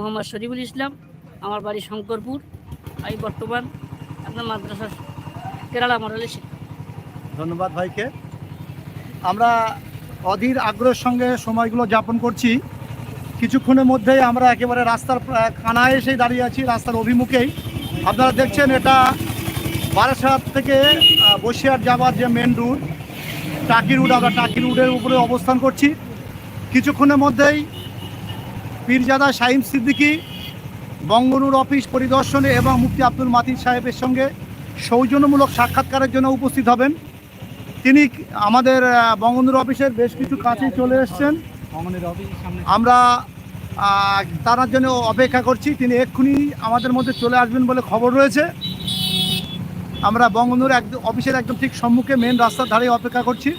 মোহাম্মদ শরীফুল ইসলাম, আমার বাড়ি শঙ্করপুর, আমি বর্তমান আপনার মাদ্রাসা কেরালা মডেলে ধন্যবাদ ভাইকে। আমরা অধীর আগ্রহের সঙ্গে সময়গুলো যাপন করছি। কিছুক্ষণের মধ্যেই আমরা একেবারে রাস্তার কানায় এসে দাঁড়িয়ে আছি, রাস্তার অভিমুখেই। আপনারা দেখছেন এটা বারাসাত থেকে বসিরহাট যাওয়ার যে মেন রুট টাকি রুট আমরা টাকি রুটের উপরে অবস্থান করছি। কিছুক্ষণের মধ্যেই পীরজাদা শাহিম সিদ্দিকী বঙ্গনুর অফিস পরিদর্শনে এবং মুফতি আব্দুল মাতিন সাহেবের সঙ্গে সৌজন্যমূলক সাক্ষাৎকারের জন্য উপস্থিত হবেন। তিনি আমাদের বঙ্গনুর অফিসের বেশ কিছু কাছে চলে এসছেন। আমরা তার জন্য অপেক্ষা করছি। তিনি এক্ষুনি আমাদের মধ্যে চলে আসবেন বলে খবর রয়েছে। আমরা বঙ্গবন্ধুর একদম অফিসের একদম ঠিক সম্মুখে মেন রাস্তার ধারে অপেক্ষা করছি।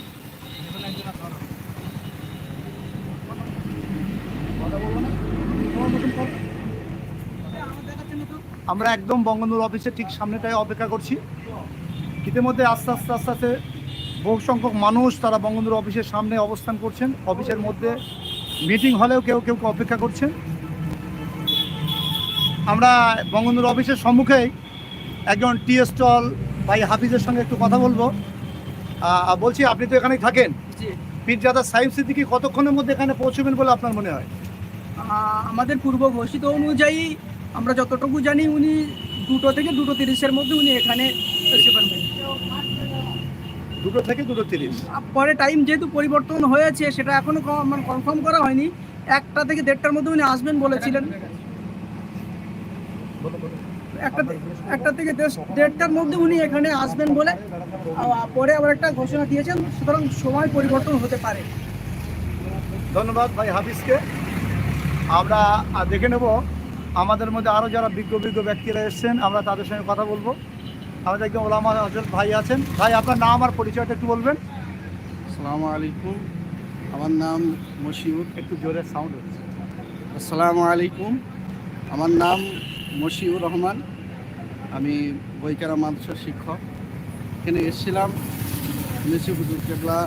আমরা একদম বঙ্গবন্ধুর অফিসের ঠিক সামনেটায় অপেক্ষা করছি। ইতিমধ্যে আস্তে আস্তে আস্তে আস্তে বহু সংখ্যক মানুষ তারা বঙ্গবন্ধুর অফিসের সামনে অবস্থান করছেন। অফিসের মধ্যে মিটিং হলেও কেউ কেউ অপেক্ষা করছেন। আমরা বঙ্গবন্ধুর অফিসের সম্মুখেই একজন টি স্টল ভাই হাফিজের সঙ্গে একটু কথা বলব। বলছি আপনি তো এখানেই থাকেন। পীরজাদা সাহিব সিদ্দিকি কতক্ষণের মধ্যে এখানে পৌঁছবেন বলে আপনার মনে হয়? আমাদের পূর্ব ঘোষিত অনুযায়ী আমরা যতটুকু জানি উনি দুটো থেকে দুটো তিরিশের মধ্যে উনি এখানে এসে পারবেন। দুটো থেকে দুটো তিরিশ। পরে টাইম যেহেতু পরিবর্তন হয়েছে সেটা এখনও মানে কনফার্ম করা হয়নি। একটা থেকে দেড়টার মধ্যে উনি আসবেন বলেছিলেন। একটা একটা থেকে দেড়- দেড়টার মধ্যে উনি এখানে আসবেন বলে পরে আবার একটা ঘোষণা দিয়েছেন। সুতরাং সময় পরিবর্তন হতে পারে। ধন্যবাদ ভাই হাফিজকে। আমরা দেখে নেব আমাদের মধ্যে আরও যারা বিজ্ঞ বিজ্ঞ ব্যক্তিরা এসেছেন আমরা তাদের সঙ্গে কথা বলব। আমাদের একদম ওলামা হজরত ভাই আছেন। ভাই আপনার নাম আর পরিচয়টা একটু বলবেন। আসসালামু আলাইকুম। আমার নাম মশিউর। একটু জোরে সাউন্ড হচ্ছে। আসসালামু আলাইকুম। আমার নাম মশিউর রহমান। আমি বৈকারা মাদ্রাসার শিক্ষক। এখানে এসেছিলাম। হুজুর কেবলা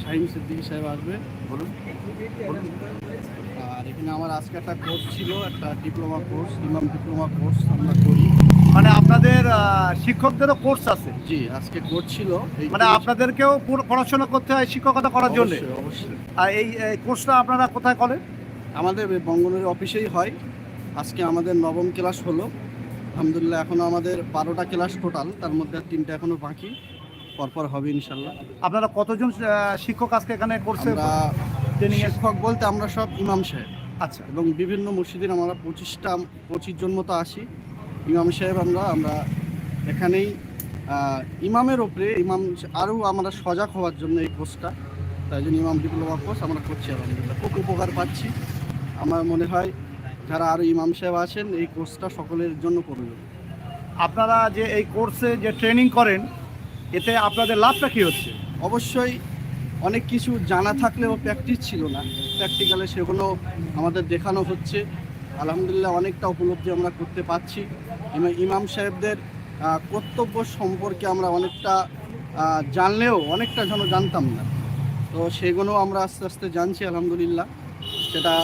শাহিম সিদ্দিকী সাহেব আসবে। বলুন। আর এখানে আমার আজকে একটা কোর্স ছিল একটা ডিপ্লোমা কোর্স ইমাম ডিপ্লোমা কোর্স আমরা করি। মানে আপনাদের শিক্ষকদেরও কোর্স আছে? জি আজকে কোর্স ছিল। মানে আপনাদেরকেও পড়াশোনা করতে হয় শিক্ষকতা করার জন্য? অবশ্যই, আর এই এই কোর্সটা আপনারা কোথায় করেন? আমাদের বঙ্গনের অফিসেই হয়। আজকে আমাদের নবম ক্লাস হলো। আলহামদুলিল্লাহ এখনও আমাদের বারোটা ক্লাস টোটাল তার মধ্যে তিনটা এখনও বাকি। পরপর হবে ইনশাল্লাহ। আপনারা কতজন শিক্ষক আজকে এখানে ট্রেনিং শিক্ষক বলতে আমরা সব ইমাম সাহেব। আচ্ছা। এবং বিভিন্ন মসজিদের আমরা পঁচিশটা পঁচিশ জন মতো আসি। ইমাম সাহেব আমরা আমরা এখানেই ইমামের ওপরে ইমাম আরও আমরা সজাগ হওয়ার জন্য এই কোর্সটা তাই জন্য ইমাম ডিপ্লোমা কোর্স আমরা করছি আলহামদুলিল্লাহ। খুব উপকার পাচ্ছি। আমার মনে হয় যারা আরও ইমাম সাহেব আছেন এই কোর্সটা সকলের জন্য প্রয়োজন আপনারা যে এই কোর্সে যে ট্রেনিং করেন এতে আপনাদের লাভটা কি হচ্ছে? অবশ্যই অনেক কিছু জানা থাকলেও প্র্যাকটিস ছিল না। প্র্যাকটিক্যালে সেগুলো আমাদের দেখানো হচ্ছে। আলহামদুলিল্লাহ অনেকটা উপলব্ধি আমরা করতে পারছি। এবং ইমাম সাহেবদের কর্তব্য সম্পর্কে আমরা অনেকটা জানলেও অনেকটা যেন জানতাম না। তো সেগুলো আমরা আস্তে আস্তে জানছি আলহামদুলিল্লাহ। সেটা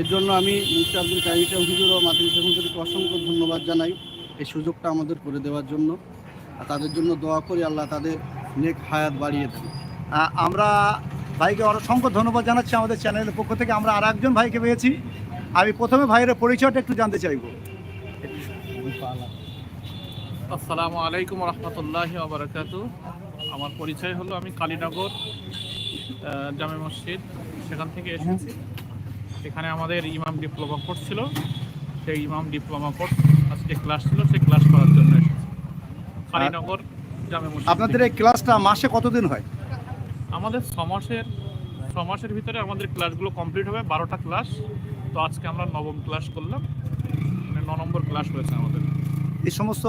এর জন্য আমি মুফতি আব্দুল সাহেব হুজুর ও সাহেব হুজুরকে অসংখ্য ধন্যবাদ জানাই এই সুযোগটা আমাদের করে দেওয়ার জন্য। তাদের জন্য দোয়া করি আল্লাহ তাদের নেক হায়াত বাড়িয়ে দেন। আমরা ভাইকে অসংখ্য ধন্যবাদ জানাচ্ছি আমাদের চ্যানেলের পক্ষ থেকে। আমরা আর একজন ভাইকে পেয়েছি। আমি প্রথমে ভাইয়ের পরিচয়টা একটু জানতে চাইব। আসসালামু আলাইকুম রহমতুল্লাহ আবরাকাত আমার পরিচয় হলো আমি কালীনগর জামে মসজিদ। সেখান থেকে এসেছি। এখানে আমাদের ইমাম ডিপ্লোমা কোর্স ছিল। সেই ইমাম ডিপ্লোমা কোর্স আজকে ক্লাস ছিল। সেই ক্লাস করার জন্য কালীনগর জামে মসজিদ আপনাদের এই ক্লাসটা মাসে কতদিন হয়? আমাদের ছ মাসের ছ মাসের ভিতরে আমাদের ক্লাসগুলো কমপ্লিট হবে বারোটা ক্লাস। তো আজকে আমরা নবম ক্লাস করলাম। মানে ন নম্বর ক্লাস হয়েছে আমাদের। এই সমস্ত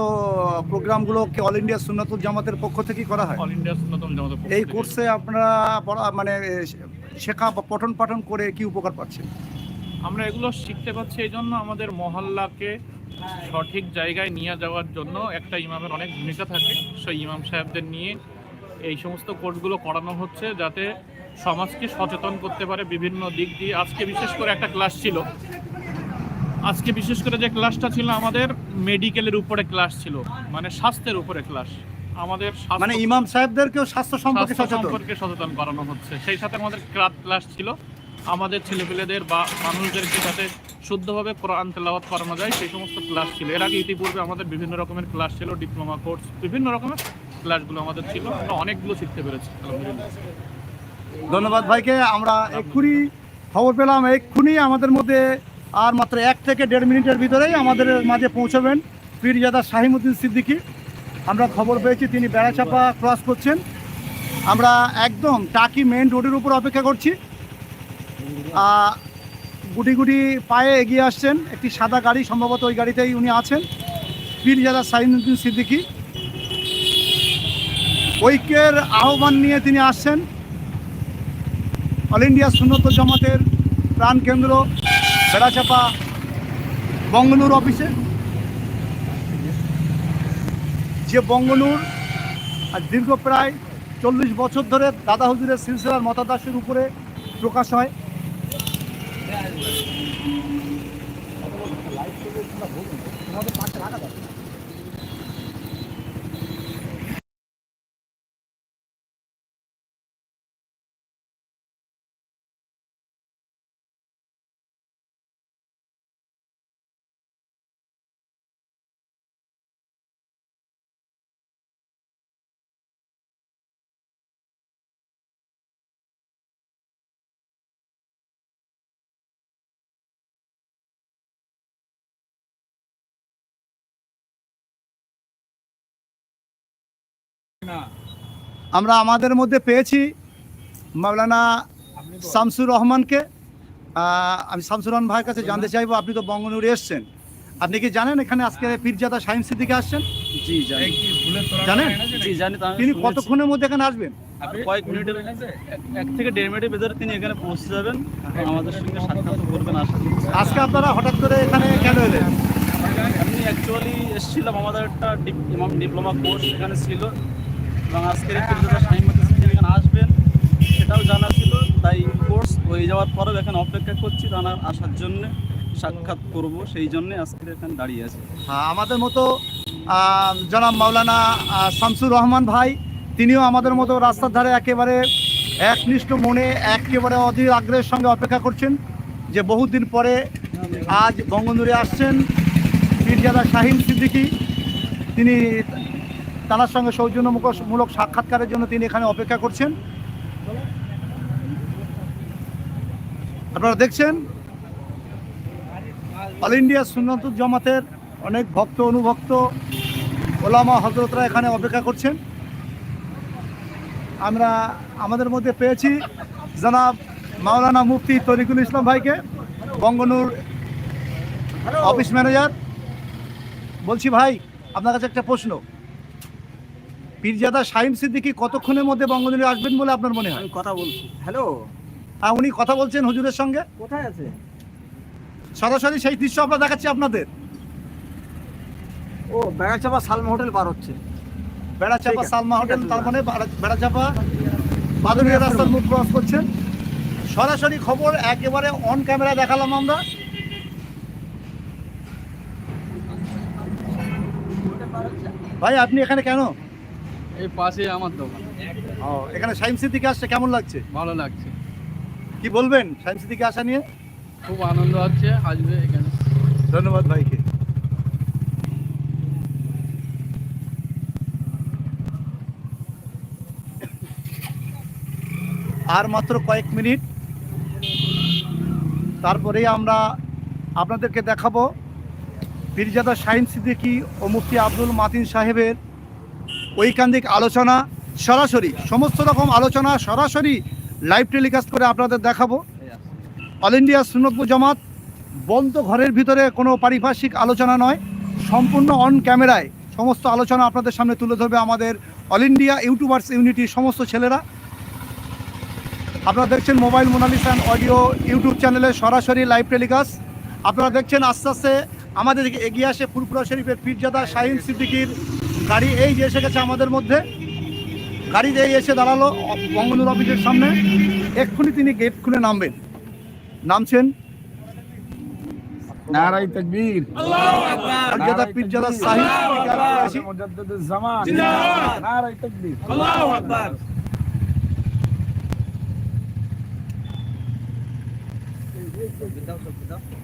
প্রোগ্রামগুলো কি অল ইন্ডিয়া সুন্নাতুল জামাতের পক্ষ থেকেই করা হয়? অল ইন্ডিয়া সুন্নাতুল জামাতের পক্ষ এই থেকে। কোর্সে আপনারা পড়া মানে শেখা বা পঠন পাঠন করে কি উপকার পাচ্ছেন? আমরা এগুলো শিখতে পাচ্ছি এই জন্য আমাদের মহল্লাকে সঠিক জায়গায় নিয়ে যাওয়ার জন্য একটা ইমামের অনেক ভূমিকা থাকে। সেই ইমাম সাহেবদের নিয়ে এই সমস্ত কোর্সগুলো করানো হচ্ছে যাতে সমাজকে সচেতন করতে পারে বিভিন্ন দিক দিয়ে। আজকে বিশেষ করে একটা ক্লাস ছিল। আজকে বিশেষ করে যে ক্লাসটা ছিল আমাদের মেডিকেলের উপরে ক্লাস ছিল মানে স্বাস্থ্যের উপরে ক্লাস। আমাদের মানে ইমাম সাহেবদেরকেও স্বাস্থ্য সম্পর্কে সচেতন। সম্পর্কে সচেতন করানো হচ্ছে। সেই সাথে আমাদের ক্লাস ক্লাস ছিল। আমাদের ছেলেপেলেদের বা মানুষদেরকে যাতে শুদ্ধভাবে কোরআন তেলাওয়াত করানো যায়, সেই সমস্ত ক্লাস ছিল। এর আগে ইতিপূর্বে আমাদের বিভিন্ন রকমের ক্লাস ছিল ডিপ্লোমা কোর্স বিভিন্ন রকমের ক্লাসগুলো আমাদের ছিল। আমরা অনেকগুলো শিখতে পেরেছি ধন্যবাদ ভাইকে, আমরা এক্ষুনি খবর পেলাম, এক্ষুনি আমাদের মধ্যে আর মাত্র এক থেকে দেড় মিনিটের ভিতরেই আমাদের মাঝে পৌঁছবেন পীরজাদা শাহিমুদ্দিন সিদ্দিকি। আমরা খবর পেয়েছি, তিনি বেড়াচাপা ক্রস করছেন। আমরা একদম টাকি মেন রোডের উপর অপেক্ষা করছি। গুটি গুটি পায়ে এগিয়ে আসছেন। একটি সাদা গাড়ি, সম্ভবত ওই গাড়িতেই উনি আছেন। পীরজাদা শাহিমুদ্দিন সিদ্দিকী। ঐক্যের আহ্বান নিয়ে তিনি আসছেন। অল ইন্ডিয়া সুন্নত জামাতের প্রাণকেন্দ্র বেড়াচাপা বঙ্গলুর অফিসে। যে বঙ্গলুর আর দীর্ঘ প্রায় চল্লিশ বছর ধরে দাদা হুজুরের সিলসিলার মতাদর্শের উপরে প্রকাশ হয়। তোমাদের পাশে রাখা দরকার আমরা আমাদের মধ্যে পেয়েছি মাওলানা শামসুর রহমানকে। আমি শামসুর রহমান ভাইয়ের কাছে জানতে চাইব আপনি তো বঙ্গনুরে এসছেন। আপনি কি জানেন এখানে আজকে পীরজাদা সাইন্স সিদ্দিকে আসছেন? জি জানি। জানেন? জি জানি তিনি। কতক্ষণের মধ্যে এখানে আসবেন? কয়েক মিনিটের এক- এক থেকে দেড় মিনিটের ভেতরে তিনি এখানে পৌঁছে যাবেন। আমাদের সঙ্গে সাক্ষাৎ করবেন আজকে আপনারা হঠাৎ করে এখানে কেন এলেন? আমি অ্যাকচুয়ালি এসেছিলাম আমাদের একটা ডিপ- ডিপ্লোমা কোর্স এখানে ছিল। এবং আজকের এই পরিচয় সাইমতি এখানে আসবেন। সেটাও জানা ছিল তাই কোর্স হয়ে যাওয়ার পরেও এখানে অপেক্ষা করছি তার আসার জন্য সাক্ষাৎ করব সেই জন্য আজকে এখানে দাঁড়িয়ে আছে। হ্যাঁ, আমাদের মতো জনাব মাওলানা শামসুর রহমান ভাই তিনিও আমাদের মতো রাস্তার ধারে একেবারে একনিষ্ঠ মনে একেবারে অধীর আগ্রহের সঙ্গে অপেক্ষা করছেন যে বহুদিন পরে আজ বঙ্গনুরে আসছেন পীরজাদা শাহিন সিদ্দিকি। তিনি তার সঙ্গে সৌজন্য সৌজন্যমূলক সাক্ষাৎকারের জন্য তিনি এখানে অপেক্ষা করছেন। আপনারা দেখছেন? অল ইন্ডিয়া সুন্নত জামাতের অনেক ভক্ত, অনুভক্ত, ওলামা হজরতরা এখানে অপেক্ষা করছেন। আমরা আমাদের মধ্যে পেয়েছি জনাব মাওলানা মুফতি তরিকুল ইসলাম ভাইকে, বঙ্গনুর অফিস ম্যানেজার। বলছি ভাই, আপনার কাছে একটা প্রশ্ন। পীরজাদা শাহিম সিদ্দিকি কতক্ষণের মধ্যে বঙ্গনুরে আসবেন বলে আপনার মনে হয়? আমি কথা বলছি। হ্যালো? হ্যাঁ উনি কথা বলছেন হুজুরের সঙ্গে? কোথায় আছে? সরাসরি সেই দৃশ্য আমরা দেখাচ্ছি আপনাদের। ও বেড়াচাপা সালমা হোটেল পার হচ্ছে। বেড়াচাপা সালমা হোটেল তার মানে বেড়া- বেড়াচাপা বাদুরিয়া রাস্তার মুখ ক্রস করছেন। সরাসরি খবর একেবারে অন ক্যামেরা দেখালাম আমরা। ভাই আপনি এখানে কেন? এই পাশে আমার দোকান। ও এখানে সাইম সিদ্দিকে আসছে কেমন লাগছে? ভালো লাগছে। কি বলবেন সাইম সিদ্দিকে আসা নিয়ে? খুব আনন্দ হচ্ছে আসবে এখানে। ধন্যবাদ ভাইকে। আর মাত্র কয়েক মিনিট। তারপরেই আমরা আপনাদেরকে দেখাবো। পীরজাদা শাহিন সিদ্দিকী ও মুফতি আব্দুল মাতিন সাহেবের ঐকান্তিক আলোচনা সরাসরি, সমস্ত রকম আলোচনা সরাসরি লাইভ টেলিকাস্ট করে আপনাদের দেখাবো। অল ইন্ডিয়া সুন্নতপুর জামাত বন্ধ ঘরের ভিতরে কোনো পারিপার্শ্বিক আলোচনা নয়, সম্পূর্ণ অন ক্যামেরায় সমস্ত আলোচনা আপনাদের সামনে তুলে ধরবে আমাদের অল ইন্ডিয়া ইউটিউবার্স ইউনিটির সমস্ত ছেলেরা। আপনারা দেখছেন মোবাইল মোনালিসান অডিও ইউটিউব চ্যানেলে সরাসরি লাইভ টেলিকাস্ট আপনারা দেখছেন আস্তে আস্তে আমাদের এগিয়ে আসে ফুরপুরা শরীফের পীরজাদা শাহিন সিদ্দিকির গাড়ি। এই যে এসে গেছে আমাদের মধ্যে। গাড়ি দিয়ে এসে দাঁড়াল বঙ্গনুর অফিসের সামনে। এক্ষুনি তিনি গেট খুলে নামবেন। নামছেন নারাই তাকবীর। মর্যাদা পীরজাদা সাহিব জামান নারাই তাকবীর। নারাই তাকবীর নারাই তাকবীর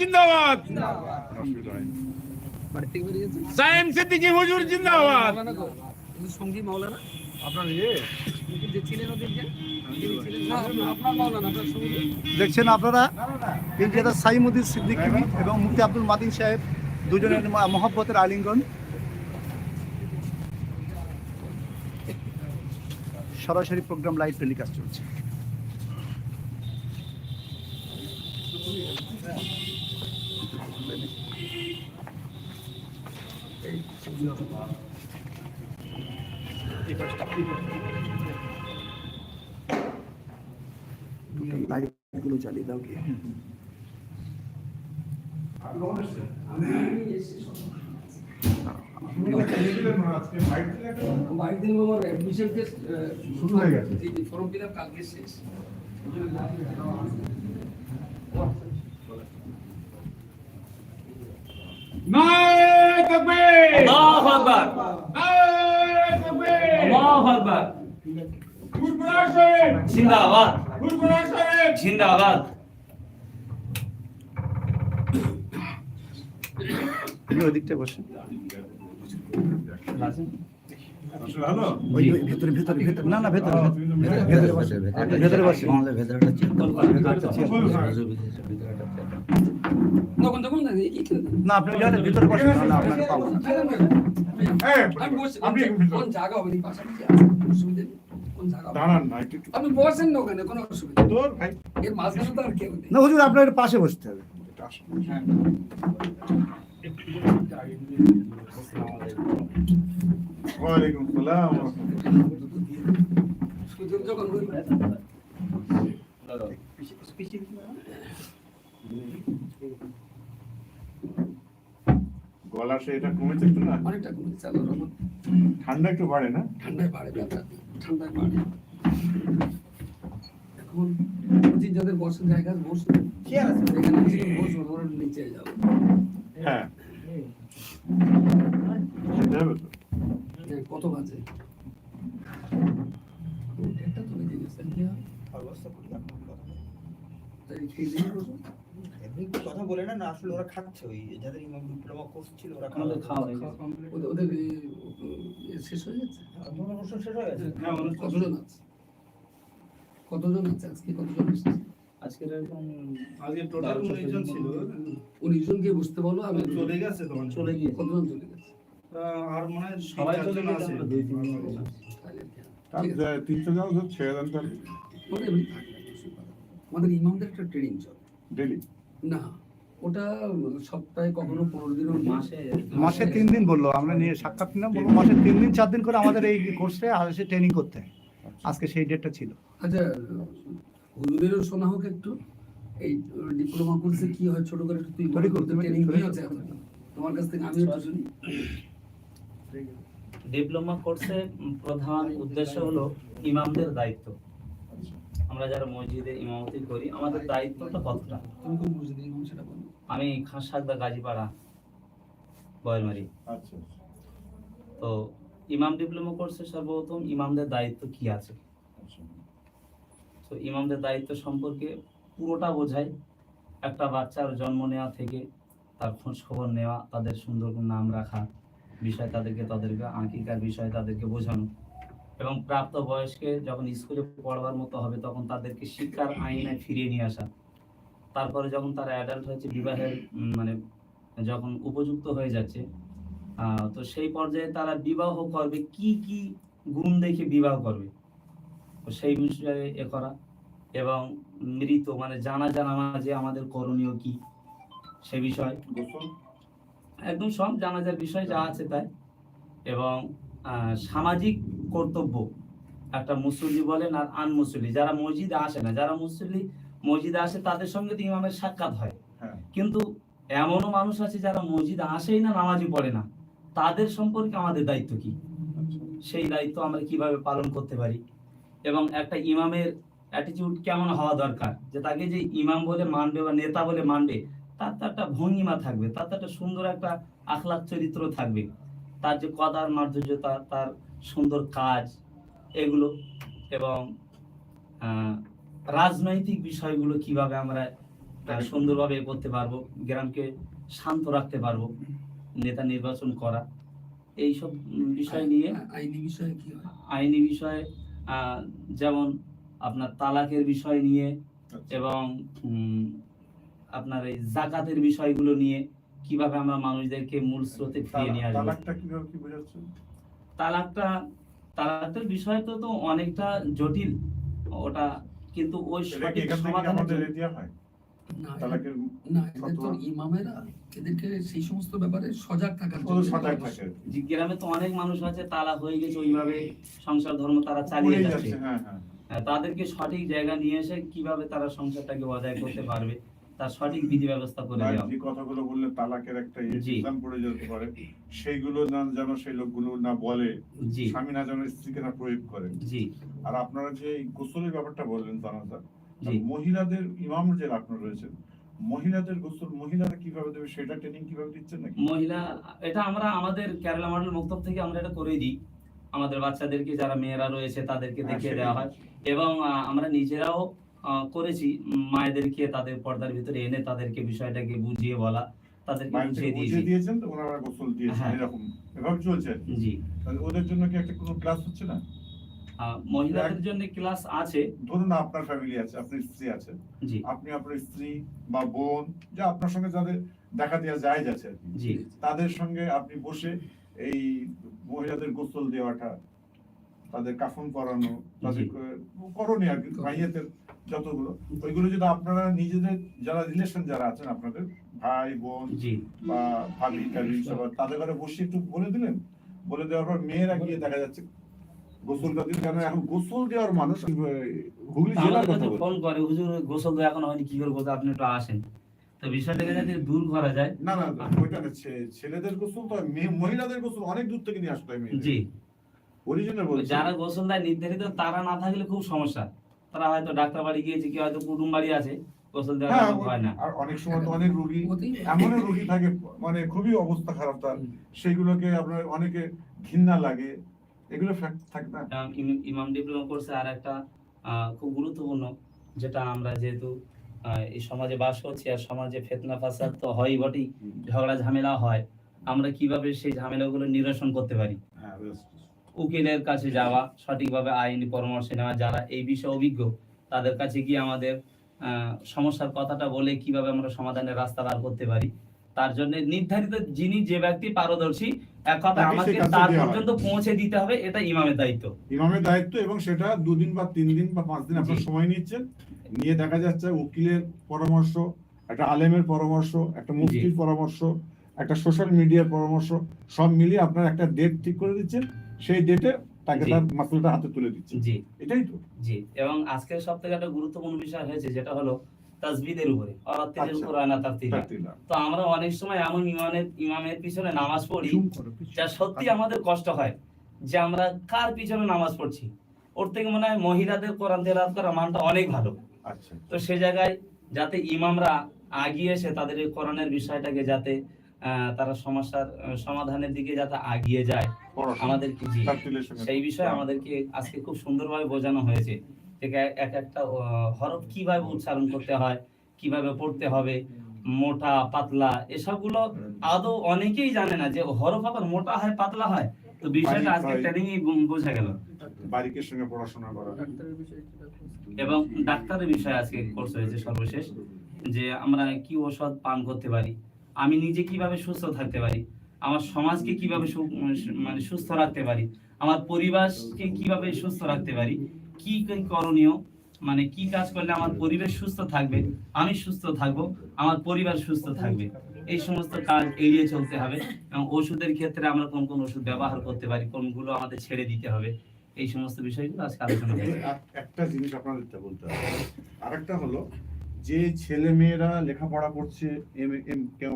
জিন্দাবাদ! সিদ্দিকী হুজুর জিন্দাবাদ! সঙ্গী মাওলানা? আপনার ইয়ে সঙ্গী? দেখছেন আপনারা? পীরজাদা সাইমুদ্দিন সিদ্দিকী এবং মুফতি আব্দুল মাদিন সাহেব দুজনের মহব্বতের আলিঙ্গন। সরাসরি প্রোগ্রাম লাইভ টেলিকাস্ট চলছে। লাইভগুলো চালিয়ে দাও কি বাইশ দিন আমার অ্যাডমিশন টেস্ট শুরু হয়ে গেছে। ফর্ম ফিল আপ কালকে শেষ। নারাই তাকবীর আল্লাহু আকবার। নারাই তাকবীর আল্লাহু আকবার। ফুরফুরা শরীফ জিন্দাবাদ। ফুরফুরা শরীফ জিন্দাবাদ। তুমি ওই দিকটা বসে। ভেতরে ভেতরে ভেতরে না না ভেতরে ভেতরে ভেতরে বসে ভেতরে বসে তখন তখন না এই কি খেলে না আপনি জানেন বসে তাহলে আপনাকে পাবো না। আমি বসে আপনি কোন জায়গা হবে? পাশাপাশি অসুবিধা নেই। কোন জায়গা হবে? দাঁড়ান না একটু আপনি বসেন না ওখানে কোনো অসুবিধা ভাই এর মাঝখানে তো আর কেউ নেই। না হুজুর আপনার পাশে বসতে হবে। ওয়ালাইকুম সালাম। সুযোগ যখন হইবে, গলা সে এটা কমেছে একটু না? অনেকটা কমে চালু রহমান ঠান্ডা একটু বাড়ে না? ঠান্ডায় বাড়ে ব্যথা ঠান্ডায় বাড়ে। এখন যাদের বসার জায়গা আছে, বসুন এখানে এসে বসুন ওরা নিচে যাবে হ্যাঁ। সেটা হবে তো? কত বাজে? একটা তো বেজে গেছে কথা বলে না না আসলে ওরা খাচ্ছে ওই যাদের ডিপ্লোমা কোর্স ছিল ওরা খাওয়া ওদের ওদের এ, এ শেষ হয়ে যাচ্ছে আপনার অনুষ্ঠান শেষ হয়ে গেছে। কতজন আছে? কতজন আছে আজকে? কতজন এসেছে? আজকের এরকম আজকে টোটাল উনিশ জন ছিল। উনিশ জনকে বুঝতে বলো আমি চলে গেছে তোমার। চলে গিয়েছে। কতজন চলে গেছে? আর মনে হয় সবাই চলে গেছে দুই তিন জন আছি। ঠিক আছে। তিনশো জন ছেড়ে দেন তাহলে। আমাদের ইমামদের একটা ট্রেনিং চলে ডেলি না ওটা সপ্তাহে কখনো পনেরো দিনের মাসে মাসে তিন দিন বলল আমরা নিয়ে সাক্ষাৎ নিলাম বলব মাসে তিন দিন চার দিন করে আমাদের এই কোর্সে আসে ট্রেনিং করতে হয়। আজকে সেই ডেটটা ছিল আচ্ছা হুজুরেরও শোনা হোক একটু এই ডিপ্লোমা কোর্সে কি হয় ছোট করে একটু তুই ট্রেনিং কি কর। তোমার কাছ থেকে আমি একটু শুনি ডিপ্লোমা কোর্সে প্রধান উদ্দেশ্য হলো ইমামদের দায়িত্ব। আমরা যারা মসজিদে ইমামতি করি আমাদের দায়িত্বটা কতটা? আমি খাসাকদা গাজীপাড়া বয়মারি আচ্ছা তো ইমাম ডিপ্লোমা কোর্সে সর্বপ্রথম ইমামদের দায়িত্ব কি আছে? আচ্ছা। তো ইমামদের দায়িত্ব সম্পর্কে পুরোটা বোঝায় একটা বাচ্চার জন্ম নেওয়া থেকে তার খোঁজ খবর নেওয়া তাদের সুন্দর করে নাম রাখা বিষয় তাদেরকে তাদেরকে আঁকিকার বিষয় তাদেরকে বোঝানো। এবং প্রাপ্ত বয়স্কে যখন স্কুলে পড়বার মতো হবে, তখন তাদেরকে শিক্ষার আইনে ফিরিয়ে নিয়ে আসা। তারপরে যখন তারা অ্যাডাল্ট হয়েছে, বিবাহের মানে যখন উপযুক্ত হয়ে যাচ্ছে তো সেই পর্যায়ে তারা বিবাহ করবে, কি কি গুণ দেখে বিবাহ করবে? তো সেই বিষয়ে এ করা। এবং মৃত মানে জানা জানা যে আমাদের করণীয় কি, সে বিষয়। একদম সব জানাজার বিষয় যা আছে তাই। এবং সামাজিক কর্তব্য একটা মুসল্লি বলেন আর আন মুসল্লি যারা মসজিদে আসে না যারা মুসল্লি মসজিদে আসে তাদের সঙ্গে তো ইমামের সাক্ষাৎ হয়। হ্যাঁ। কিন্তু এমনও মানুষ আছে যারা মসজিদে আসেই না নামাজই পড়ে না। তাদের সম্পর্কে আমাদের দায়িত্ব কি? সেই দায়িত্ব আমরা কীভাবে পালন করতে পারি? এবং একটা ইমামের অ্যাটিটিউড কেমন হওয়া দরকার? যে তাকে যে ইমাম বলে মানবে বা নেতা বলে মানবে তার তো একটা ভঙ্গিমা থাকবে তার তো একটা সুন্দর একটা আখলাক চরিত্র থাকবে। তার যে কদার মাধুর্যতা তার সুন্দর কাজ এগুলো এবং রাজনৈতিক বিষয়গুলো কীভাবে আমরা সুন্দরভাবে করতে পারব গ্রামকে শান্ত রাখতে পারব নেতা নির্বাচন করা এইসব উম, বিষয় নিয়ে আইনি বিষয়ে কি আইনি বিষয়ে যেমন আপনার তালাকের বিষয় নিয়ে এবং উম, আপনার এই জাকাতের বিষয়গুলো নিয়ে কীভাবে আমরা মানুষদেরকে মূল স্রোতে ফিরিয়ে নিয়ে আসব। তালাকটা কীভাবে কি বোঝাচ্ছেন? তালাকটা তালাকের বিষয় তো তো অনেকটা জটিল ওটা কিন্তু ওই সঠিক এরিয়া হয়? না? ইমামেরা এদেরকে সেই সমস্ত ব্যাপারে সজাগ থাকার জন্য সজাগ থাকে। যে গ্রামে তো অনেক মানুষ আছে তালা হয়ে গেছে ওইভাবে সংসার ধর্ম তারা চালিয়ে পড়েই যাচ্ছে। যাচ্ছে হ্যাঁ হ্যাঁ। তাদেরকে সঠিক জায়গা নিয়ে এসে কীভাবে তারা সংসারটাকে বজায় করতে পারবে? তার সঠিক বিধি ব্যবস্থা করে দেওয়া। যে কথাগুলো বললে তালাকের একটা। ইসলাম পড়ে যেতে পারে সেইগুলো না যেন সেই লোকগুলো না বলে স্বামী না যেন স্ত্রীকে না প্রয়োগ করে। জি। আর আপনারা যে গোসলের ব্যাপারটা বললেন জানাজা মহিলাদের ইমাম যে আপনারা রয়েছেন মহিলাদের গোসল মহিলারা কীভাবে দেবে সেটা ট্রেনিং কীভাবে দিচ্ছেন নাকি? মহিলা এটা আমরা আমাদের কেরালা মডেল মক্তব থেকে আমরা এটা করে দিই। আমাদের বাচ্চাদেরকে যারা মেয়েরা রয়েছে তাদেরকে হ্যাঁ, দেখিয়ে দেওয়া হয়। এবং আমরা নিজেরাও করেছি। মায়েদেরকে তাদের পর্দার ভিতরে এনে তাদেরকে বিষয়টাকে বুঝিয়ে বলা তাদেরকে বুঝিয়ে দিয়েছি। দিয়েছেন তো? ওনারা গোসল দিয়েছেন হ্যাঁ। এরকম। এভাবে চলছে জি। তাহলে ওদের জন্য কি একটা কোনো ক্লাস হচ্ছে না? মহিলাদের জন্য ক্লাস আছে। ধরুন আপনার ফ্যামিলি আছে আপনার স্ত্রী আছে। আপনি আপনার স্ত্রী বা বোন যা আপনার সঙ্গে যাদের দেখা দেওয়া যায় যাচ্ছে তাদের সঙ্গে আপনি বসে এই মহিলাদের গোসল দেওয়াটা তাদের কাফন পরানো তাদের করণীয় আর কি যতগুলো ওইগুলো যদি আপনারা নিজেদের যারা রিলেশন যারা আছেন আপনাদের ভাই বোন বা ভাবি টাবি সবার তাদের ঘরে বসে একটু বলে দিলেন। বলে দেওয়ার পর মেয়েরা গিয়ে দেখা যাচ্ছে গোসলটা দিন কেন? এখন গোসল দেওয়ার মানুষ হুগলি জেলার কথা ফোন করে হুজুর গোসল তো এখন হয়নি কি করে আপনি একটু আসেন। তো বিষয়টাকে যাতে দূর করা যায় না না ওইটা না ছেলেদের গোসল তো মেয়ে মহিলাদের গোসল অনেক দূর থেকে নিয়ে আসতে হয়। জি। যারা গোসল দেয় নির্ধারিত তারা না থাকলে খুব সমস্যা। তারা হয়তো ডাক্তার বাড়ি গিয়েছে কি হয়তো কুটুম বাড়ি আছে গোসল দেওয়া হ্যাঁ হয় না। আর অনেক সময় তো অনেক রোগী। রোগী থাকে মানে খুবই অবস্থা খারাপ তার। সেইগুলোকে আপনার অনেকে ঘৃণা লাগে এগুলো ফ্যাক্ট থাকে না। ইমাম ডিপ্লোমা কোর্সে আর একটা আহ, খুব গুরুত্বপূর্ণ যেটা আমরা যেহেতু আহ, এই সমাজে বাস করছি আর সমাজে ফেতনা ফাসাদ তো হয়ই বটেই ঝগড়া ঝামেলা হয় আমরা কীভাবে সেই ঝামেলাগুলো নিরসন করতে পারি? হ্যাঁ। উকিলের কাছে যাওয়া সঠিকভাবে আইনি পরামর্শ নেওয়া যারা এই বিষয়ে অভিজ্ঞ তাদের কাছে গিয়ে আমাদের সমস্যার কথাটা বলে কীভাবে আমরা সমাধানের রাস্তা বার করতে পারি। তার জন্য নির্ধারিত যিনি যে ব্যক্তি পারদর্শী এক কথা আমাকে তার পর্যন্ত পৌঁছে দিতে হবে এটা ইমামের দায়িত্ব। ইমামের দায়িত্ব এবং সেটা দুদিন বা তিন দিন বা পাঁচ দিন আপনার সময় নিচ্ছেন। নিয়ে দেখা যাচ্ছে উকিলের পরামর্শ একটা আলেমের পরামর্শ একটা মুফতির পরামর্শ একটা সোশ্যাল মিডিয়ার পরামর্শ সব মিলিয়ে আপনার একটা ডেট ঠিক করে দিচ্ছেন। সেই ডেটে তাকে তার মাসলাটা হাতে তুলে দিচ্ছেন জি। এটাই তো। জি এবং আজকের সব থেকে একটা গুরুত্বপূর্ণ বিষয় হয়েছে যেটা হলো তাসবিদের উপরে আচ্ছা। তারতিলা তারতিলা। তো আমরা অনেক সময় এমন ইমামের ইমামের পিছনে নামাজ পড়ি যা সত্যি আমাদের কষ্ট হয় যে আমরা কার পিছনে নামাজ পড়ছি? ওর থেকে মনে হয় মহিলাদের কোরআন তেলাওয়াত করা মানটা অনেক ভালো। আচ্ছা। তো সে জায়গায় যাতে ইমামরা আগিয়ে এসে তাদের এই কোরআনের বিষয়টাকে যাতে তারা সমস্যার সমাধানের দিকে যাতে আগিয়ে যায় পড়াশোনা। আমাদের জি সেই বিষয়ে আমাদেরকে আজকে খুব সুন্দরভাবে বোঝানো হয়েছে যে এক- এক একটা হরফ কীভাবে উচ্চারণ করতে হয় কীভাবে পড়তে হবে মোটা পাতলা এসবগুলো আদৌ অনেকেই জানে না যে হরফ আবার মোটা হয় পাতলা হয় তো বিষয়টা আজকে। ট্রেনিং বোঝা গেল বারিকের সঙ্গে পড়াশোনা করা এবং ডাক্তারের বিষয়ে আজকে কোর্স হয়েছে সর্বশেষ যে আমরা কি ওষুধ পান করতে পারি আমি নিজে কীভাবে সুস্থ থাকতে পারি? আমার সমাজকে কীভাবে মানে সুস্থ রাখতে পারি? আমার পরিবারকে কীভাবে সুস্থ রাখতে পারি? কি করণীয়? মানে কি কাজ করলে আমার পরিবেশ সুস্থ থাকবে? আমি সুস্থ থাকব, আমার পরিবার সুস্থ থাকবে। এই সমস্ত কাজ এড়িয়ে চলতে হবে এবং ওষুধের ক্ষেত্রে আমরা কোন কোন ওষুধ ব্যবহার করতে পারি, কোনগুলো আমাদের ছেড়ে দিতে হবে? এই সমস্ত বিষয়গুলো আজকে আলোচনা একটা জিনিস আপনাদেরকে বলতে হবে। আরেকটা হলো যে ছেলে মেয়েরা লেখাপড়া করছে M M chem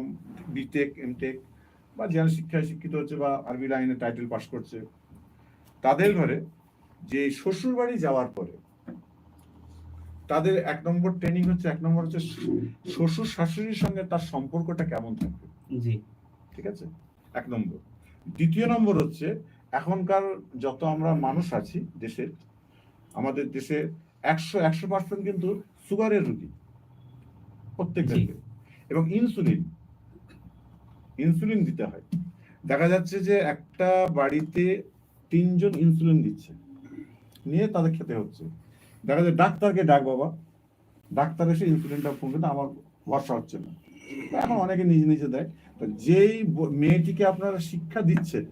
BTech MTech বা যারা শিক্ষায় শিক্ষিত হচ্ছে বা আরবি লাইনে টাইটেল পাস করছে তাদের ঘরে যে শ্বশুর বাড়ি যাওয়ার পরে তাদের এক নম্বর ট্রেনিং হচ্ছে এক নম্বর হচ্ছে শ্বশুর শাশুড়ির সঙ্গে তার সম্পর্কটা কেমন থাকবে? জি। ঠিক আছে? এক নম্বর। দ্বিতীয় নম্বর হচ্ছে এখনকার যত আমরা মানুষ আছি দেশের আমাদের দেশে একশো একশো পার্সেন্ট কিন্তু সুগারের রুগী। প্রত্যেক জি। এবং ইনসুলিন ইনসুলিন দিতে হয়। দেখা যাচ্ছে যে একটা বাড়িতে তিনজন ইনসুলিন দিচ্ছে। নিয়ে তাদের খেতে হচ্ছে। দেখা যায় ডাক্তারকে ডাক বাবা। ডাক্তার এসে ইনসুলিনটা ফোন করে আমার ভরসা হচ্ছে না। এখন অনেকে নিজে নিজে দেয়। তো যেই মেয়েটিকে আপনারা শিক্ষা দিচ্ছে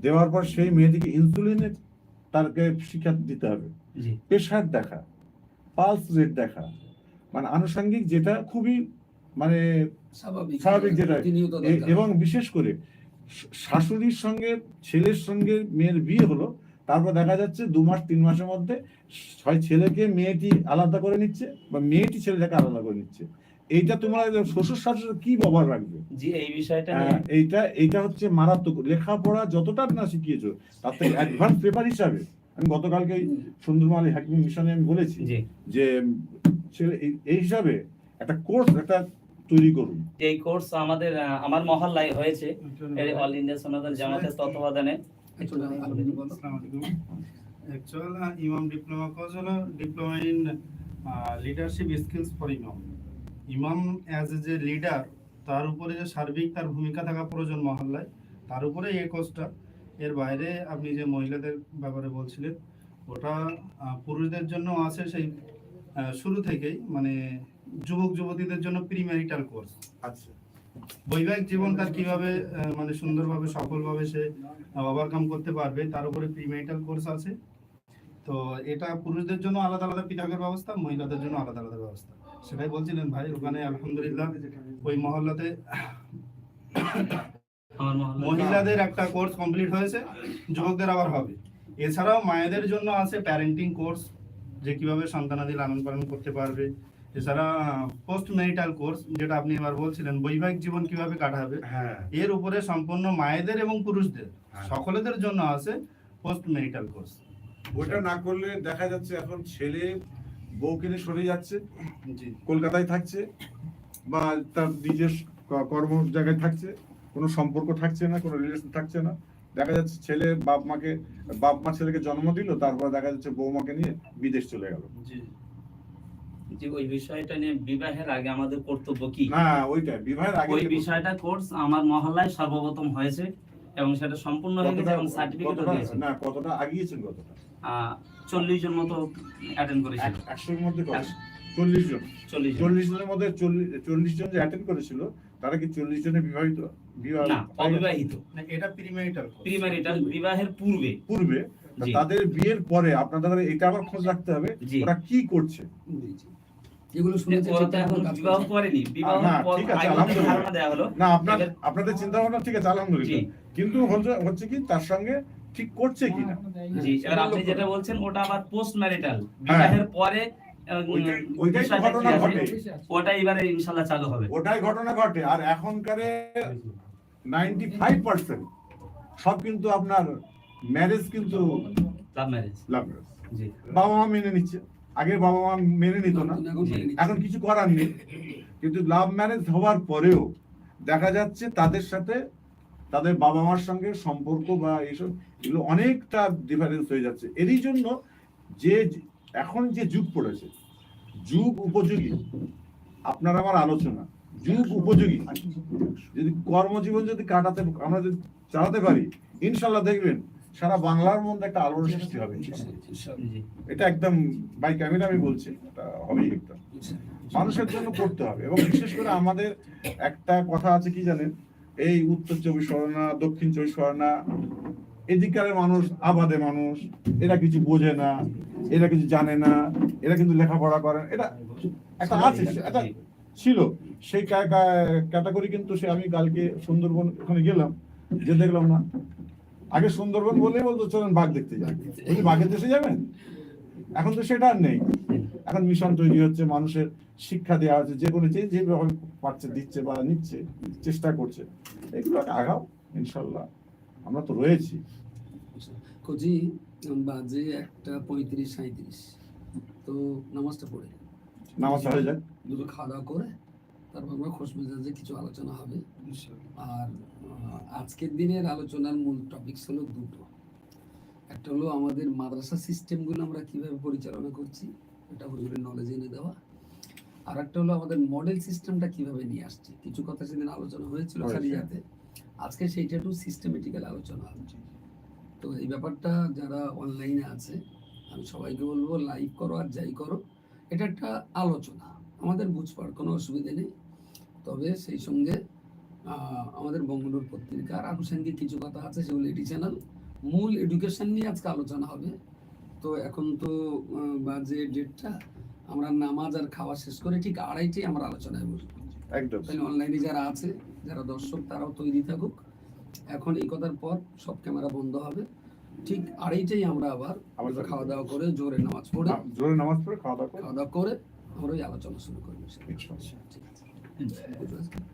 দেওয়ার পর সেই মেয়েটিকে ইনসুলিনের তারকে শিক্ষা দিতে হবে। প্রেশার দেখা পালস রেট দেখা। মানে আনুষঙ্গিক যেটা খুবই মানে স্বাভাবিক যেটা। এবং বিশেষ করে শাশুড়ির সঙ্গে ছেলের সঙ্গে মেয়ের বিয়ে হলো তারপর দেখা যাচ্ছে দু মাস তিন মাসের মধ্যে হয় ছেলেকে মেয়েটি আলাদা করে নিচ্ছে বা মেয়েটি ছেলেটাকে আলাদা করে নিচ্ছে। এইটা তোমার শ্বশুর শাশুড়ি কি ব্যবহার রাখবে? জি এই বিষয়টা হ্যাঁ, এইটা এইটা হচ্ছে মারাত্মক। লেখাপড়া যতটা না শিখিয়েছো তার থেকে অ্যাডভান্স পেপার হিসাবে আমি গতকালকে সুন্দরমালী হ্যাকিং মিশনে আমি বলেছি যে ছেলে এই- হিসাবে একটা কোর্স একটা তৈরি করুন। এই কোর্স আমাদের আমার মহল্লায় হয়েছে। অল ইন্ডিয়া সনাতন জামাতের তত্ত্বাবধানে। অ্যাকচুয়াল ইমাম ডিপ্লোমা কোর্স হলো diploma in leadership skills for ইমাম ইমাম অ্যাজ এ যে লিডার তার উপরে যে সার্বিক তার ভূমিকা থাকা প্রয়োজন মহল্লায় তার উপরে এই কোর্সটা এর বাইরে আপনি যে মহিলাদের ব্যাপারে বলছিলেন ওটা পুরুষদের জন্য আছে সেই শুরু থেকেই মানে যুবক যুবতীদের জন্য প্রি ম্যারিটাল কোর্স আচ্ছা। বৈবাহিক জীবন তার কীভাবে মানে সুন্দরভাবে সফলভাবে সে ওভারকাম করতে পারবে তার উপরে প্রিমেটাল কোর্স আছে। তো এটা পুরুষদের জন্য আলাদা আলাদা পৃথকের ব্যবস্থা মহিলাদের জন্য আলাদা আলাদা ব্যবস্থা। সেটাই বলছিলেন ভাই ওখানে আলহামদুলিল্লাহ ওই মহল্লাতে মহিলাদের একটা কোর্স কমপ্লিট হয়েছে যুবকদের আবার হবে। এছাড়াও মায়েদের জন্য আছে প্যারেন্টিং কোর্স যে কীভাবে সন্তানাদি লালন পালন করতে পারবে। এছাড়া পোস্ট মেরিটাল কোর্স যেটা আপনি এবার বলছিলেন বৈবাহিক জীবন কীভাবে কাটাবে হ্যাঁ। এর উপরে সম্পূর্ণ মায়েদের এবং পুরুষদের হ্যাঁ। সকলেদের জন্য আছে পোস্ট মেরিটাল কোর্স ওটা না করলে দেখা যাচ্ছে এখন ছেলে বউকে নিয়ে সরে যাচ্ছে জি। কলকাতায় থাকছে বা তার নিজের কর্ম জায়গায় থাকছে কোনো সম্পর্ক থাকছে না কোনো রিলেশন থাকছে না। দেখা যাচ্ছে ছেলে বাপ মাকে বাপ মা ছেলেকে জন্ম দিল তারপর দেখা যাচ্ছে বৌমাকে নিয়ে বিদেশ চলে গেল। জি। যে ওই বিষয়টা নিয়ে বিবাহের আগে আমাদের কর্তব্য কি? না ওইটা বিবাহের আগে ওই বিষয়টা কোর্স আমার মহল্লায় সর্বপ্রথম হয়েছে এবং সেটা সম্পূর্ণ হয়ে গেছে এবং সার্টিফিকেটও দিয়েছে। না কতটা আগিয়েছেন কতটা? চল্লিশ জন মতো অ্যাটেন্ড করেছিল। এক- একশোর মধ্যে কত? একশো। চল্লিশ জন। চল্লিশ জন। চল্লিশ জনের মধ্যে চল্লিশ চল্লিশ জন যে অ্যাটেন্ড করেছিল তারা কি চল্লিশ জনে বিবাহিত? অবিবাহিত। এটা প্রিমেরিটাল প্রিমারিটাল বিবাহের পূর্বে। পূর্বে? তাদের বিয়ের পরে আপনাদের এটা আবার খোঁজ রাখতে হবে ওরা কি করছে। যেগুলো বিবাহ করেনি। বিবাহ ঠিক আছে, আলহামদুলিল্লাহ। না আপনাদের চিন্তা ভাবনা ঠিক আছে আলহামদুলিল্লাহ। কিন্তু হচ্ছে হচ্ছে কি তার সঙ্গে ঠিক করছে কিনা? জি আপনি যেটা বলছেন ওটা আবার পোস্ট ম্যারিটাল বিবাহের পরে আহ, ওইটাই- ওইটাই তো বিষয়টা কি ঘটনা ঘটে। ওটা এবারে ইনশাল্লাহ চালু হবে। ওটাই ঘটনা ঘটে। আর এখনকারে নাইনটি ফাইভ পার্সেন্ট সব কিন্তু আপনার ম্যারেজ কিন্তু লাভ ম্যারেজ লাভ জি। বাবা মা মেনে নিচ্ছে। আগে বাবা মা মেনে নিত না। এখন এখন কিছু করার নেই। কিন্তু লাভ ম্যারেজ হওয়ার পরেও দেখা যাচ্ছে তাদের সাথে তাদের বাবা মার সঙ্গে সম্পর্ক বা এইসব এগুলো অনেকটা ডিফারেন্স হয়ে যাচ্ছে। এরই জন্য যে এখন যে যুগ পড়েছে, যুগ উপযোগী। আপনার আমার আলোচনা, যুগ উপযোগী। যদি কর্মজীবন যদি কাটাতে, আমরা যদি চালাতে পারি, ইনশাল্লাহ দেখবেন সারা বাংলার মধ্যে একটা আলোর সৃষ্টি হবে। এটা একদম বাই ক্যামেরা আমি বলছি, এটা হবেই একদম মানুষের জন্য করতে হবে এবং বিশেষ করে আমাদের একটা কথা আছে কি জানেন? এই উত্তর চব্বিশ পরগনা, দক্ষিণ চব্বিশ পরগনা এদিককারের মানুষ আবাদে মানুষ এরা কিছু বোঝে না এরা কিছু জানে না এরা কিন্তু লেখাপড়া করে। এটা একটা আছে একটা ছিল। সেই ক্যাটাগরি কিন্তু সে আমি কালকে সুন্দরবন ওখানে গেলাম যে দেখলাম না। আগে সুন্দরবন বলেই বলতো চলেন বাঘ দেখতে যান বলি বাঘের দেশে যাবেন? এখন তো সেটা আর নেই। এখন মিশন তৈরি হচ্ছে মানুষের শিক্ষা দেওয়া হচ্ছে যে কোনো যেভাবে পারছে দিচ্ছে বা নিচ্ছে চেষ্টা করছে। এগুলো আগাও ইনশাল্লাহ। আমরা তো রয়েছি। কোচি বাজে একটা পঁয়ত্রিশ সাঁত্রিশ তো নামাজটা পড়ে। নামাজটা হয়ে যাক দুটো খাওয়া দাওয়া করে তারপর আমরা খোশ মেজাজে কিছু আলোচনা হবে। আর আজকের দিনের আলোচনার মূল টপিকস হলো দুটো। একটা হলো আমাদের মাদ্রাসা সিস্টেমগুলো আমরা কীভাবে পরিচালনা করছি এটা হুজুরের নলেজ এনে দেওয়া। আর একটা হলো আমাদের মডেল সিস্টেমটা কীভাবে নিয়ে আসছি। কিছু কথা সেদিন আলোচনা হয়েছিল হয়েছে। খালি যাতে আজকে সেইটা একটু সিস্টেমেটিক্যাল আলোচনা হবে তো এই ব্যাপারটা যারা অনলাইনে আছে আমি সবাইকে বলব লাইভ করো আর যাই করো এটা একটা আলোচনা। আমাদের বুঝবার কোনো অসুবিধা নেই। তবে সেই সঙ্গে আমাদের বঙ্গলোর পত্রিকার আনুষঙ্গিক কিছু কথা আছে সেগুলো এটি চ্যানেল মূল এডুকেশন নিয়ে আজকে আলোচনা হবে। তো এখন তো বাজে ডেটটা আমরা নামাজ আর খাওয়া শেষ করে ঠিক আড়াইটাই আমরা আলোচনায় বসবো। একদম। অনলাইনে যারা আছে যারা দর্শক তারাও তৈরি থাকুক। এখন এই কথার পর সব ক্যামেরা বন্ধ হবে। ঠিক আড়াইটাই আমরা আবার খাওয়া দাওয়া করে জোরে নামাজ পড়ে। জোরে নামাজ পড়ে খাওয়া দাওয়া করে। খাওয়া দাওয়া করে আমরা ওই আলোচনা শুরু করব আছে ঠিক আছে।